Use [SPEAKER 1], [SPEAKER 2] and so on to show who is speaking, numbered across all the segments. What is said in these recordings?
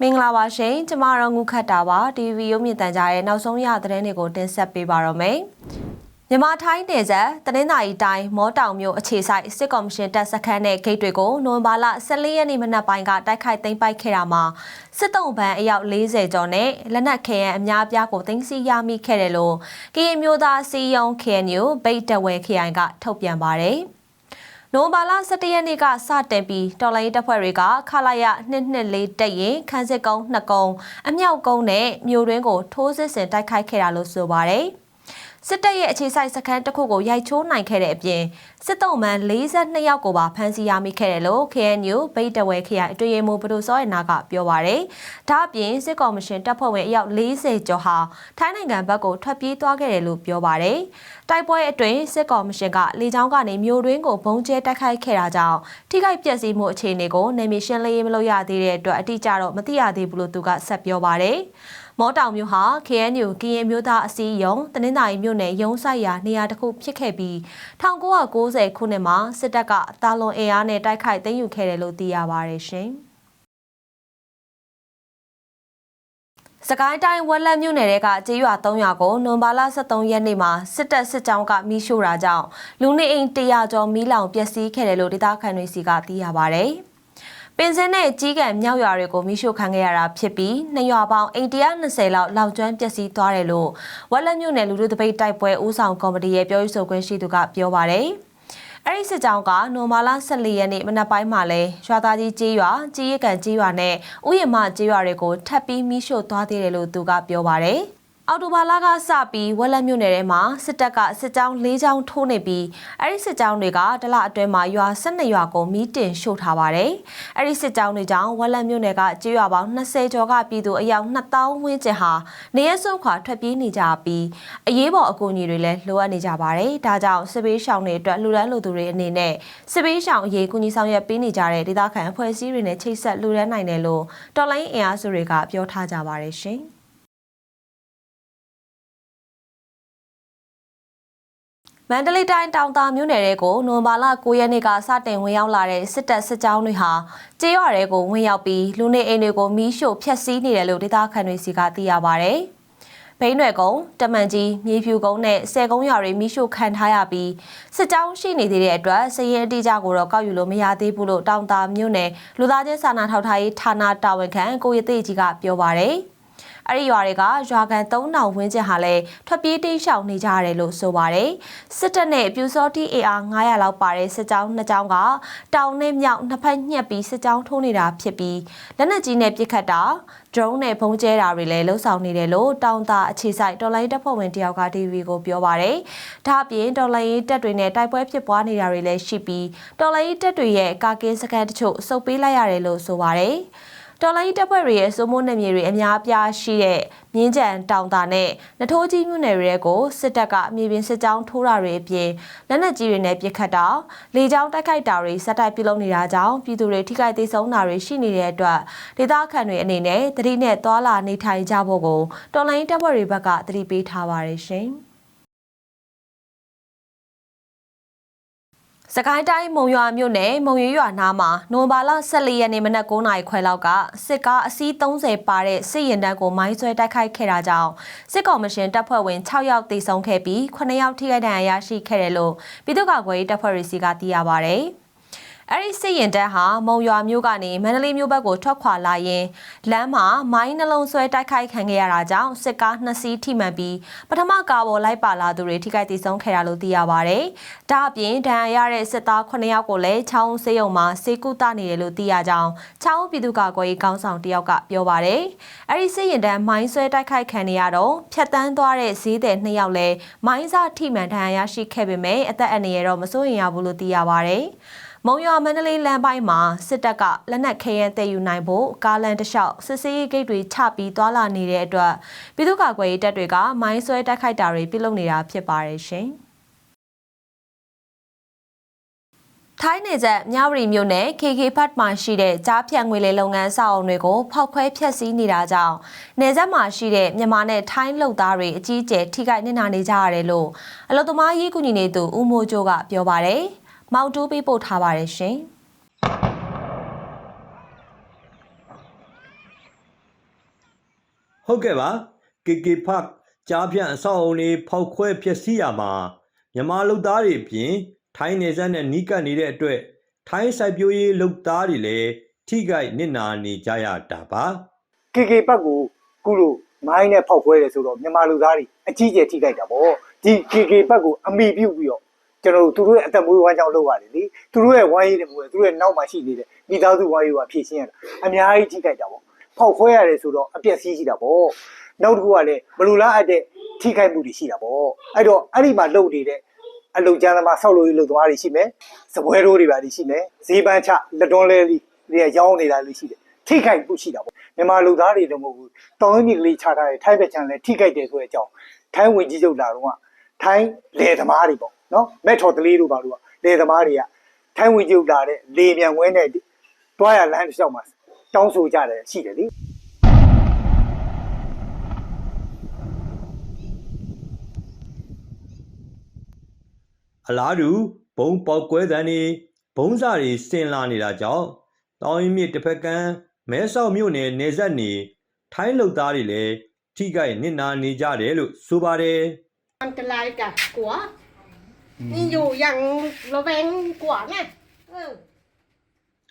[SPEAKER 1] မင်္ဂလာပါရှင်ကျမတို့ငုခတ်တာပါ TV ရုပ်မြင့်တန်ကြားရဲ့နောက်ဆုံးရသတင်းတွေကိုတင်ဆက်ပေးပါတော့မယ်မြန်မာထိုင်းနယ်စပ်တနင်္သာရီတိုင်းမောတောင်မြို့အခြေစိုက်စစ်ကော်မရှင်တပ်စခန်းနဲ့ဂိတ်တွေကိုနိုဝင်ဘာလ14ရက်နေ့မနက်ပိုင်းကတိုက်ခိုက်သိမ်းပိုက်ခဲ့တာမှာစစ်တုံးပန်းအယောက်40ကျော်နဲ့လက်နက်ခဲယမ်းအများအပြားကိုသိမ်းဆည်းရမိခဲ့တယ်လို့ကရင်မျိုးသားစီယုံ KNU ဗိတ်တဝဲခရိုင်ကထုတ်ပြန်ပါတယ်။ နိုဝင်ဘာလ17ရက်နေ့ကစတင်ပြီးတော်လိုင်းတပ်ဖွဲ့တွေကခလာရ224တက်ရင်ခန်းစစ်ကုန်း2ကုန်းအမြောက်ကုန်းနဲ့မြို့တွင်းကိုထိုးစစ်ဆင်တိုက်ခိုက်ခဲ့တာလို့ဆိုပါတယ်။ စစ်တပ်ရဲ့အခြေစိုက်စခန်းတစ်ခုကိုရိုက်ချိုးနိုင်ခဲ့တဲ့အပြင်စစ်တုံးမှန်42ယောက်ကိုပါဖမ်းဆီးရမိခဲ့တယ်လို့ KNU ဗိတ်တဝဲခရိုင်အတွေ့အမှုဘဒိုစောရနာကပြောပါရယ်။ဒါ့အပြင်စစ်ကော်မရှင်တပ်ဖွဲ့ဝင်အယောက်40ကျော်ဟာထိုင်းနိုင်ငံဘက်ကိုထွက်ပြေးသွားခဲ့တယ်လို့ပြောပါရယ်။တိုက်ပွဲအတွင်းစစ်ကော်မရှင်ကလေကြောင်းကနေမြို့တွင်းကိုဘုံကျဲတိုက်ခိုက်ခဲ့တာကြောင့်ထိခိုက်ပျက်စီးမှုအခြေအနေကိုနေမီရှင်းလင်းရေးမလုပ်ရသေးတဲ့အတွက်အတိအကျတော့မသိရသေးဘူးလို့သူကဆက်ပြောပါရယ်။ မောတောင်မြို့ဟာ KNU ကရင်မျိုးသားအစည်းအရုံးတနင်္သာရီမြို့နယ်ရုံးဆိုင်ရာနေရာတစ်ခုဖြစ်ခဲ့ပြီး1990ခုနှစ်မှာစစ်တပ်ကအသားလွန်အင်အားနဲ့တိုက်ခိုက်သိမ်းယူခဲ့တယ်လို့သိရပါတယ်ရှင်။စကိုင်းတိုင်းဝက်လက်မြို့နယ်ကကြေးရွာ300ကိုနွန်ဘာလ23ရက်နေ့မှာစစ်တပ်စစ်ကြောင်းကမိရှို့တာကြောင့်လူနေအိမ်100ကျော်မီးလောင်ပျက်စီးခဲ့တယ်လို့ဒေသခံတွေစီကသိရပါဗျ။ပ င်စင်းနဲ့ကြီးကံမြောက်ရွာတွေကိုမိရှို့ခံခဲ့ရတာဖြစ်ပြီးနှစ်ရွာပေါင်းအိမ်120လောက်လောက်ကျွမ်းပျက်စီးသွားတယ်လို့ဝက်လက်မြို့နယ်လူလူတပိတ်တိုက်ပွဲဦးဆောင်ကော်မတီရဲ့ပြောရေးဆိုခွင့်ရှိသူကပြောပါတယ်။အဲ့ဒီစစ်ကြောင်းကနိုမာလာ14ရက်နေ့မနက်ပိုင်းမှာလဲရွာသားကြီးကြေးရွာကြီးရကန်ကြေးရွာနဲ့ဥယျာမကြေးရွာတွေကိုထပ်ပြီးမိရှို့သွားသေးတယ်လို့သူကပြောပါတယ်။ အော်တိုဘာလကစပြီးဝက်လက်မြို့နယ်ထဲမှာစစ်တပ်ကစစ်ကြောင်း၄ကြောင်းထိုးနေပြီးအဲ့ဒီစစ်ကြောင်းတွေကတလအတွင်းမှာရွာ12ရွာကိုမီးတင်ရှို့ထားပါတယ်။အဲ့ဒီစစ်ကြောင်းတွေကြောင့်ဝက်လက်မြို့နယ်ကကျေးရွာပေါင်း20ကျော်ကပြည်သူအယောက်2000ဝန်းကျင်ဟာနေရဆုံးခွာထွက်ပြေးနေကြပြီးအရေးပေါ်အကူအညီတွေလည်းလိုအပ်နေကြပါတယ်။ဒါကြောင့်စစ်ဘေးရှောင်တွေအတွက်လူရန်လူသူတွေအနေနဲ့စစ်ဘေးရှောင်အရေးကူညီဆောင်ရွက်ပေးနေကြတဲ့ဒေသခံအဖွဲ့အစည်းတွေနဲ့ချိတ်ဆက်လူရန်နိုင်တယ်လို့တော်လိုင်းအင်အားစုတွေကပြောထားကြပါတယ်ရှင်။ မန္တလေးတိုင်းတောင်တာမြို့နယ်တွေကိုနိုဝင်ဘာလ9ရက်နေ့ကစတင်ဝင်ရောက်လာတဲ့စစ်တပ်စစ်ကြောင်းတွေဟာကျေးရွာတွေကိုဝင်ရောက်ပြီးလူနေအိမ်တွေကိုမီးရှို့ဖျက်ဆီးနေတယ်လို့ဒေသခံတွေစီကသိရပါဗျ။ဘိန်းရွယ်ကုန်းတမန်ကြီးမြေဖြူကုန်းနဲ့ဆယ်ကုန်းရွာတွေမိရှို့ခံထားရပြီးစစ်ကြောင်းရှိနေသေးတဲ့အတွက်စရင်အတိအကျကိုတော့ကောက်ယူလို့မရသေးဘူးလို့တောင်တာမြို့နယ်လူသားချင်းစာနာထောက်ထားရေးဌာနတာဝန်ခံကိုရသေးကြီးကပြောပါရယ်။ အဲ့ဒီရွာတွေကရွာကန်3000ဝန်းကျင်ဟာလည်းထွက်ပြေးတိမ်းရှောင်နေကြရတယ်လို့ဆိုပါတယ်စစ်တပ်နဲ့ပြူစောတိ AR 900လောက်ပါတဲ့စစ်ကြောင်းနှစ်ကြောင်းကတောင်နဲ့မြောက်နှစ်ဖက်ညှက်ပြီးစစ်ကြောင်းထိုးနေတာဖြစ်ပြီးလက်နက်ကြီးနဲ့ပစ်ခတ်တာ drone နဲ့ပုံကျဲတာတွေလည်းလှုပ်ဆောင်နေတယ်လို့တောင်တာအခြေစိုက်တော်လိုင်းတပ်ဖွဲ့ဝင်တယောက်က TV ကိုပြောပါတယ်။ဒါ့အပြင်တော်လိုင်းတပ်တွေနဲ့တိုက်ပွဲဖြစ်ပွားနေတာတွေလည်းရှိပြီးတော်လိုင်းတပ်တွေရဲ့ကာကင်းစခန်းတချို့စုပ်ပေးလိုက်ရတယ်လို့ဆိုပါတယ်။ တော်လိုင်းတပ်ဖွဲ့တွေရဲ့စိုးမိုးနယ်မြေတွေအများအပြားရှိတဲ့မြင်းကြံတောင်တာနဲ့နထိုးကြီးမြို့နယ်တွေကိုစစ်တပ်ကမြေပြင်စစ်ကြောင်းထိုးတာတွေအပြင်လက်နက်ကြီးတွေနဲ့ပစ်ခတ်တာလေကြောင်းတိုက်ခိုက်တာတွေစက်တိုက်ပြုလုပ်နေတာကြောင့်ပြည်သူတွေထိခိုက်သေးဆုံးတာတွေရှိနေတဲ့အတွက်ဒေသခံတွေအနေနဲ့တတိနဲ့သွာလာနေထိုင်ကြဖို့ကိုတော်လိုင်းတပ်ဖွဲ့တွေဘက်ကတတိပေးထားပါတယ်ရှင်။ စကိုင်းတိုင်းမုံရွာမြို့နယ်မုံရွရွာနားမှာနိုဝင်ဘာလ14ရက်နေ့မနက်9:00နာရီခွဲလောက်ကစစ်ကားအစီး30ပါတဲ့စစ်ရင်တန်းကိုမိုင်းဆွဲတိုက်ခိုက်ခဲ့တာကြောင့်စစ်ကော်မရှင်တပ်ဖွဲ့ဝင်6ယောက်သေဆုံးခဲ့ပြီး9ယောက်ထိခိုက်ဒဏ်ရာရရှိခဲ့တယ်လို့ပြည်သူ့ကာကွယ်ရေးတပ်ဖွဲ့တွေစီကသိရပါဗျ။ အဲ့ဒီစစ်ရင်တပ်ဟာမုံရွာမြို့ကနေမန္တလေးမြို့ဘက်ကိုထွက်ခွာလာရင်လမ်းမှာမိုင်းနှလုံးဆွဲတိုက်ခိုက်ခံခဲ့ရတာကြောင့်စစ်ကားနှစ်စီးထိမှန်ပြီးပထမကားပေါ်လိုက်ပါလာသူတွေထိခိုက်ဒေဆုံးခဲ့တာလို့သိရပါဗျ။ဒါအပြင်ဒဏ်ရာရတဲ့စစ်သား9ယောက်ကိုလည်းချောင်းစေးရုံမှာစေကူတနေတယ်လို့သိရကြောင်းချောင်းပြည်သူ့ကာကွယ်ရေးကောင်းဆောင်တယောက်ကပြောပါဗျ။အဲ့ဒီစစ်ရင်တပ်မိုင်းဆွဲတိုက်ခိုက်ခံနေရတော့ဖြတ်တန်းသွားတဲ့ဈေးသည်2ယောက်လည်းမိုင်းစားထိမှန်ဒဏ်ရာရရှိခဲ့ပေမဲ့အသက်အန္တရာယ်တော့မစိုးရိမ်ရဘူးလို့သိရပါဗျ။ မုံရွာမန္တလေးလမ်းပိုင်းမှာစစ်တပ်ကလက်နက်ခဲယမ်းတည်ယူနိုင်ဖို့ကားလန်တလျှောက်စစ်စေးဂိတ်တွေချပြီးသွာလာနေတဲ့အတွက်ပြည်သူ့ကာကွယ်ရေးတပ်တွေကမိုင်းဆွဲတိုက်ခိုက်တာတွေပြုလုပ်နေတာဖြစ်ပါတယ်ရှင်။ထိုင်းနယ်စပ်မြဝတီမြို့နယ် KK ဖတ်မှာရှိတဲ့ကြားဖြတ်ငွေလေလုပ်ငန်းအဆောက်အုံတွေကိုဖောက်ခွဲဖျက်ဆီးနေတာကြောင့်နယ်စပ်မှာရှိတဲ့မြန်မာနဲ့ထိုင်းလုပ်သားတွေအကြီးအကျယ်ထိခိုက်နစ်နာနေကြရတယ်လို့အလုပ်သမားရေးကူညီနေသူဦးမိုးကျိုးကပြောပါတယ်။ မောက်တိုးပေးပို့ထားပါတယ်ရှင်။
[SPEAKER 2] ဟုတ်ကဲ့ပါ KK Park ကြားပြန့်အဆောက်အုံတွေဖောက်ခွဲဖျက်ဆီးရမှာမြန်မာလူသားတွေပြင်ထိုင်းနေဆက်နဲ့နီးကပ်နေတဲ့အတွက်ထိုင်းစိုက်ပျိုးရေးလုပ်သားတွေလည်းထိခိုက်နစ်နာနေကြရတာပါ
[SPEAKER 3] KK Park ကိုခုလိုမိုင်းနဲ့ဖောက်ခွဲတယ်ဆိုတော့မြန်မာလူသားတွေအကြီးအကျယ်ထိခိုက်တာပေါ့ဒီ KK Park ကိုအမိပြုတ်ပြီးတော့ ကျွန်တော်တို့သူတို့ရဲ့အသက်မွေးဝမ်းကြောင်းလုပ်ရတယ်လေသူတို့ရဲ့ဝိုင်းရည်တွေမဟုတ်ဘူးသူတို့ရဲ့နောက်မှာရှိနေတဲ့မိသားစုဝိုင်းရည်ကဖြည့်ရှင်းရတာအများကြီးထိခိုက်တာပေါ့ဖောက်ခွဲရတယ်ဆိုတော့အပျက်စီးရှိတာပေါ့နောက်တစ်ခုကလည်းဘလူလားအပ်တဲ့ထိခိုက်မှုတွေရှိတာပေါ့အဲ့တော့အဲ့ဒီမှာလုပ်နေတဲ့အလုံကျန်းသမားဆောက်လို့ရလုပ်သွားတွေရှိမယ်စပွဲတိုးတွေပါတွေရှိမယ်ဈေးပန်းချလက်တွန်းလဲလေးတွေရောင်းနေတာလေးရှိတယ်ထိခိုက်မှုရှိတာပေါ့မြန်မာလူသားတွေတော့မဟုတ်ဘူးတောင်းရင်းကြီးကလေးချထားတဲ့ထိုင်းဘက်ချန်လဲထိခိုက်တယ်ဆိုတဲ့အကြောင်းထိုင်းဝင်ကြီးချုပ်လာတော့ကထိုင်းလေသမားတွေပေါ့ နော်မက်ထော်တလေးတို့ပါလို့ကလေသမားတွေကထိုင်းဝင်ကြီးချုပ်လာတဲ့လေမြန်ဝဲနဲ့တွားရလမ်းတစ်လျှောက်မှာတောင်းဆိုကြတယ်ရှိတယ်လေ
[SPEAKER 2] အလားတူဘုံပေါက်ကွဲတန်းတွေဘုံစာတွေဆင်လာနေတာကြောင့်တောင်းရင်မြစ်တစ်ဖက်ကမ်းမဲဆောက်မြို့နယ်နေဆက်နေထိုင်းလူသားတွေလည်းထိခိုက်နစ်နာနေကြတယ်လို့ဆိုပါတယ်
[SPEAKER 4] อันตรายกับกัว นี่อยู่อย่างระแวงกว่าไงเออ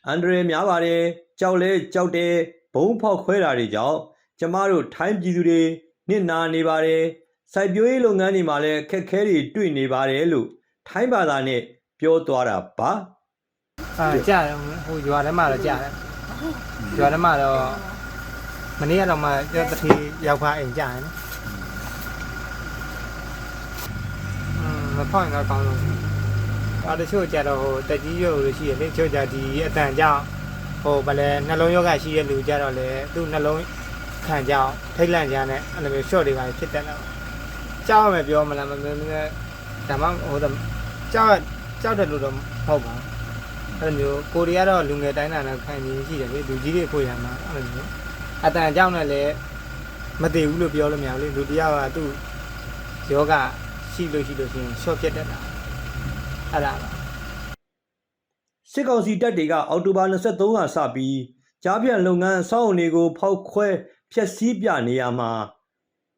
[SPEAKER 2] အန်ဒရယ်များပါတယ်ကြောက်လဲကြောက်တယ်ဘုံဖောက်ခွဲတာတွေကြောင့်ကျမတို့ထိုင်းပြည်သူတွေနစ်နာနေပါတယ်စိုက်ပျိုးရေးလုပ်ငန်းတွေမှာလည်းအခက်အခဲတွေတွေ့နေပါတယ်လို့ထိုင်းဘာသာနဲ့ပြောသွားတာပါ
[SPEAKER 5] အာကြားတယ်ဟိုရွာထဲမှာတော့ကြားတယ်ရွာထဲမှာတော့မနေ့ကတော့မှကျောတတိရောက်ခါအိမ်ကြားတယ်နော် မဖောက်ရင်တော့ကောင်းလို့အားတချို့ကြတော့ဟိုတက်ကြီးရုပ်လို့ရှိရလေချို့ကြဒီအတန်ကြောင့်ဟိုဗလဲနှလုံးယောဂရှိတဲ့လူကြတော့လေသူ့နှလုံးခံကြောင့်ထိတ်လန့်ကြတဲ့အဲ့လိုမျိုး short တွေပါဖြစ်တတ်တော့ကြောက်ရမယ်ပြောမလားမမမဒါမှဟိုကြောက်ကြောက်တယ်လို့တော့မဟုတ်ပါဘူးအဲ့လိုမျိုးကိုရီးယားတော့လူငယ်တိုင်းတာနဲ့ခံရင်းရှိတယ်လေလူကြီးတွေဖွေရမှာအဲ့လိုမျိုးအတန်အကြောင်းနဲ့လည်းမတည်ဘူးလို့ပြောလို့မရဘူးလေလူတစ်ယောက်ကသူ့ယောဂ ရှိလို့ရှိလို့ရှိရင် short ဖြစ်တတ်တာအဲ့ဒါပါ
[SPEAKER 2] စစ်ကောင်စီတပ်တွေကအောက်တိုဘာ23ကစပြီးကြားဖြန့်လုပ်ငန်းအဆောက်အုံတွေကိုဖောက်ခွဲဖျက်ဆီးပြနေရမှာ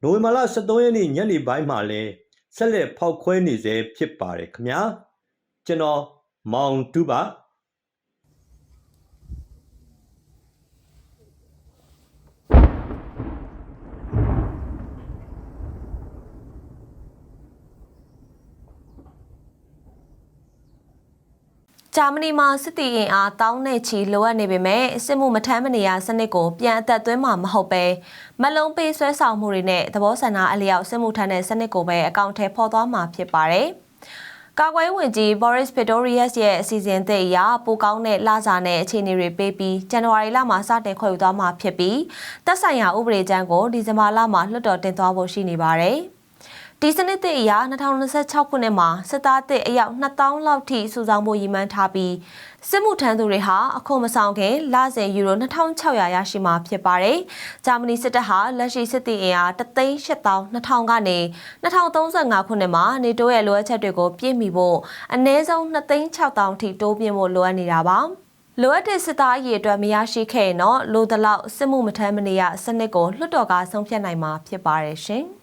[SPEAKER 2] နိုဝင်ဘာလ23ရက်နေ့ညနေပိုင်းမှာလဲဆက်လက်ဖောက်ခွဲနေစေဖြစ်ပါတယ်ခင်ဗျာကျွန်တော်မောင်တူပါ
[SPEAKER 1] ဂျာမနီမှာစစ်တီရင်အားတောင်းနဲ့ချီလိုအပ်နေပေမဲ့စစ်မှုမထမ်းမနေရစနစ်ကိုပြန်အသက်သွင်းမှာမဟုတ်ပဲမလုံးပေးဆွဲဆောင်မှုတွေနဲ့သဘောဆန္ဒအလျောက်စစ်မှုထမ်းတဲ့စနစ်ကိုပဲအကောင့်ထဲပေါ်သွားမှာဖြစ်ပါတယ်။ကာကွယ်ရေးဝန်ကြီး Boris Pistorius ရဲ့အစီအစဉ်သစ်အရပိုကောင်းတဲ့လစာနဲ့အခြေအနေတွေပေးပြီးဇန်နဝါရီလမှာစတင်ခွင့်ယူသွားမှာဖြစ်ပြီးသက်ဆိုင်ရာဥပဒေကြမ်းကိုဒီဇင်ဘာလမှာလွှတ်တော်တင်သွားဖို့ရှိနေပါတယ်။ ဒီစနစ်သစ်အရ2026ခုနှစ်မှာစစ်သားသစ်အယောက်2000လောက်ထိစုဆောင်းဖို့ရည်မှန်းထားပြီးစစ်မှုထမ်းသူတွေဟာအခွန်မဆောင်ခင်လစဉ်ယူရို2600ရရှိမှာဖြစ်ပါတယ်။ဂျာမနီစစ်တပ်ဟာလက်ရှိစစ်သည်အင်အား3,8000ကနေ2035ခုနှစ်မှာနေတိုးရဲ့လိုအပ်ချက်တွေကိုပြည့်မီဖို့အနည်းဆုံး2,6000ထိတိုးပြင်းဖို့လိုအပ်နေတာပါ။လိုအပ်တဲ့စစ်သားအရေးအတွက်မရရှိခဲ့ရင်တော့လိုသလောက်စစ်မှုမထမ်းမနေရစနစ်ကိုလွှတ်တော်ကဆုံးဖြတ်နိုင်မှာဖြစ်ပါတယ်ရှင်။